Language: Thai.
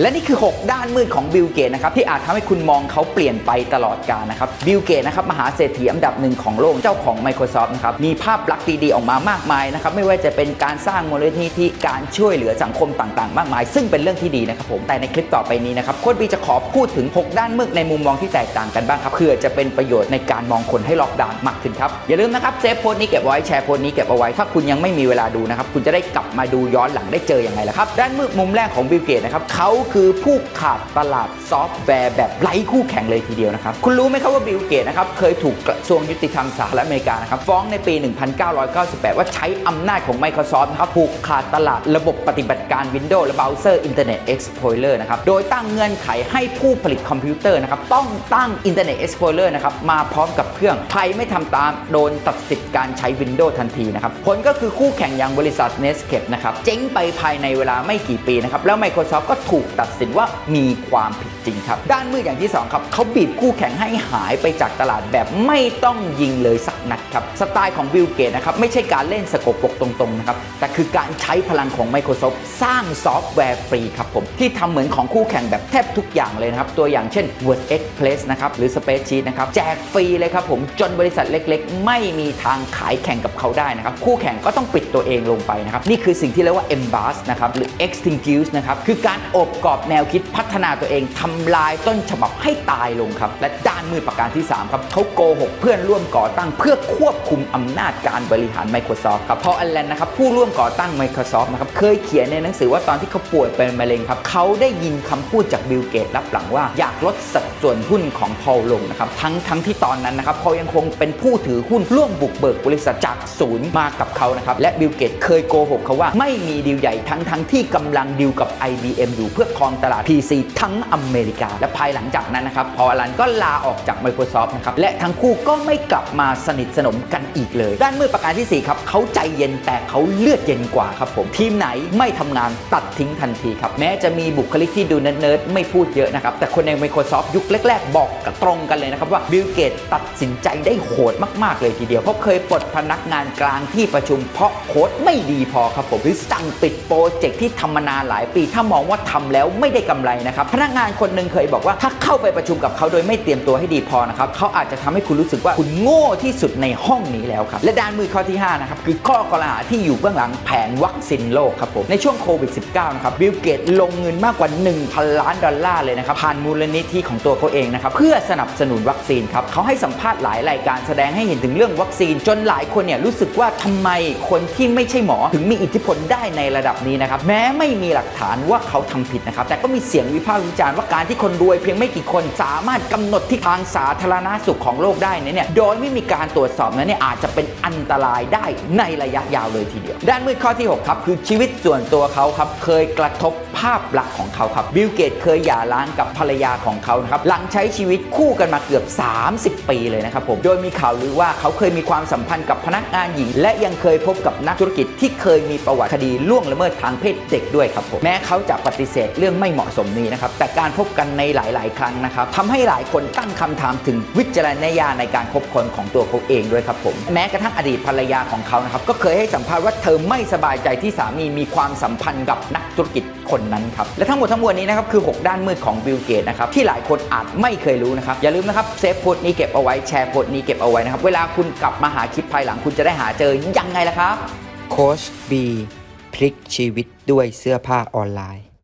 และนี่คือ 6 ด้านมืดของบิลเกตนะครับที่อาจทำให้คุณมองเขาเปลี่ยนไปตลอดกาลนะครับบิลเกตนะครับมหาเศรษฐีอันดับหนึ่งของโลกเจ้าของ Microsoft นะครับมีภาพลักษณ์ดีๆออกมามากมายนะครับไม่ว่าจะเป็นการสร้างมูลนิธิการช่วยเหลือสังคมต่างๆ มากมาย ซึ่งเป็นเรื่องที่ดีนะครับผมแต่ในคลิปต่อไปนี้นะครับโค้ดบีจะขอพูดถึง 6 ด้านมืดในมุมมองที่แตกต่างกันบ้างครับเพื่อจะเป็นประโยชน์ในการมองคนให้ล็อกดาวน์มากขึ้นครับอย่าลืมนะครับเซฟโพสต์นี้เก็บไว้แชร์โพสต์นี้เก็บเอาไว้ถ้าคุณยังไม่มีเวลาดูนะครับคุณจะได้กลับมาดูย้อนหลังได้เจอยังไงล่ะครับด้านมืดมุมแรกของบิลเกตนะครับเขาคือผู้ขาดตลาดซอฟต์แวร์แบบไร้คู่แข่งเลยทีเดียวนะครับ คุณรู้ไหมครับว่าบิลเกตนะครับเคยถูกกระทรวงยุติธรรมสหรัฐอเมริกานะครับฟ้องในปี 1998 ว่าใช้อำนาจของ Microsoft นะครับผูกขาดตลาดระบบปฏิบัติการ Windows และเบราว์เซอร์ Internet Explorer นะครับโดยตั้งเงื่อนไขให้ผู้ผลิตคอมพิวเตอร์นะครับต้องตั้ง Internet Explorer นะครับมาพร้อมกับเครื่องใครไม่ทำตามโดนตัดสิทธิ์การใช้ Windows ทันทีนะครับผลก็คือคู่แข่งอย่างบริษัท Netscape นะครับเจ๊งไปภายในเวลาไม่กี่ปีนะครับแล้ว Microsoft ก็ถูกตัดสินว่ามีความผิดจริงครับ ด้านมืออย่างที่2ครับเขาบีบคู่แข่งให้หายไปจากตลาดแบบไม่ต้องยิงเลยสักนัดครับ สไตล์ของบิลเกตนะครับไม่ใช่การเล่นสกปรกตรงๆนะครับแต่คือการใช้พลังของ Microsoft สร้างซอฟต์แวร์ฟรีครับผม ที่ทำเหมือนของคู่แข่งแบบแทบทุกอย่างเลยนะครับ ตัวอย่างเช่น Word Express นะครับหรือ Spreadsheet นะครับแจกฟรีเลยครับผมจนบริษัทเล็กๆ ไม่มีทางขายแข่งกับเขาได้นะครับคู่แข่งก็ต้องปิดตัวเองลงไปนะครับนี่คือสิ่งที่เรียกว่า Embrace นะครับหรือ Extinguish นะครับคือการอบกอบแนวคิดพัฒนาตัวเองทำลายต้นฉบับให้ตายลงครับ และด้านมือประการที่ 3 ครับเขาโกหกเพื่อนร่วมก่อตั้งเพื่อควบคุมอำนาจการบริหาร Microsoft ครับพออัลแลนนะครับผู้ร่วมก่อตั้ง Microsoft นะครับเคยเขียนในหนังสือว่าตอนที่เขาป่วยเป็นมะเร็งครับเขาได้ยินคำพูดจากบิลเกตรับหลังว่าอยากลดสัดส่วนหุ้นของพอลลงนะครับทั้งทั้งที่ตอนนั้นนะครับเขายังคงเป็นผู้ถือหุ้นร่วมบุกเบิกบริษัทจากศูนย์มากับเขานะครับและบิลเกตเคยโกหกเขาว่าไม่มีดีลใหญ่ทั้งทั้งที่กำลังดีลกับ IBM อยู่เพื่อครองตลาด PC ทั้งอเมริกา และภายหลังจากนั้นนะครับพออลันก็ลาออกจาก Microsoft นะครับและทั้งคู่ก็ไม่กลับมาสนิทสนมกันอีกเลย ด้านมือประการทีสี่4ครับเขาใจเย็นแต่เขาเลือดเย็นกว่าครับผมทีมไหนไม่ทำงานตัดทิ้งทันทีครับแม้จะมีบุคลิกที่ดูเนิร์ดๆไม่พูดเยอะนะครับแต่คนใน Microsoft ยุคแรก ๆ บอกกับตรงกันเลยนะครับว่าบิลเกตตัดสินใจได้โหดมากๆเลยทีเดียวเพราะเคยปลดพนักงานกลางที่ประชุมเพราะโค้ดไม่ดีพอครับผมหรือสั่งปิดโปรเจกต์ที่ทำมานานหลายปี ถ้ามองว่าทำแล้วไม่ได้กำไรนะครับ พนักงานคนหนึ่งเคยบอกว่า ถ้าเข้าไปประชุมกับเขาโดยไม่เตรียมตัวให้ดีพอนะครับเขาอาจจะทำให้คุณรู้สึกว่าคุณโง่ที่สุดในห้องนี้แล้วครับและด้านมือข้อที่5นะครับคือข้อกล่าวหาที่อยู่เบื้องหลังแผนวัคซีนโลกครับผมในช่วงโควิด -19 นะครับบิลเกตลงเงินมากกว่า 1,000 ล้านดอลลาร์เลยนะครับผ่านมูลนิธิของตัวเขาเองนะครับเพื่อสนับสนุนวัคซีนครับเขาให้สัมภาษณ์หลายรายการแสดงให้เห็นถึงเรื่องวัคซีน จนหลายคนเนี่ยรู้สึกว่าทำไมคนที่ไม่ใช่หมอถึงมีอิทธิพลได้ในระดับนี้นะครับแม้ไม่มีหลักฐานว่าเขาทำผิดนะครับแต่ก็มีเสียงวิพากษ์วิจารณ์ว่าการที่คนรวยเพียงไม่กี่คนสามารถกำหนดทิศทางสาธารณสุขของโลกได้เนี่ยโดยไม่มีการตรวจสอบนั้นเนี่ยอาจจะเป็นอันตรายได้ในระยะยาวเลยทีเดียว ด้านมืดข้อที่6ครับคือชีวิตส่วนตัวเขาครับเคยกระทบ ภาพลักษณ์ของเขาครับบิลเกตเคยหย่าร้างกับภรรยาของเขานะครับหลังใช้ชีวิตคู่กันมาเกือบ 30 ปีเลยนะครับผมโดยมีข่าวลือว่าเขาเคยมีความสัมพันธ์กับพนักงานหญิง และยังเคยพบกับนักธุรกิจที่เคยมีประวัติคดีล่วงละเมิดทางเพศเด็กด้วยครับผมแม้เขาจะปฏิเสธเรื่องไม่เหมาะสมนี้นะครับแต่การพบกันในหลาย ๆ ครั้งนะครับทำให้หลายคนตั้งคำถามถึงวิจารณญาณในการคบคนของตัวเขาเองด้วยครับผมแม้กระทั่งอดีตภรรยาของเขานะครับก็เคยให้สัมภาษณ์ว่าเธอไม่สบายใจที่สามีมีความสัมพันธ์กับนักธุรกิจคนนั้นครับและทั้งหมดทั้งมวลนี้นะครับคือ 6 ด้านมืดของบิลเกตนะครับที่หลายคนอาจไม่เคยรู้นะครับอย่าลืมนะครับเซฟโพสต์นี้เก็บเอาไว้แชร์โพสต์นี้เก็บเอาไว้นะครับเวลาคุณกลับมาหาคลิปภายหลังคุณจะได้หาเจอยังไงล่ะครับโค้ชบีพลิกชีวิตด้วยเสื้อผ้าออนไลน์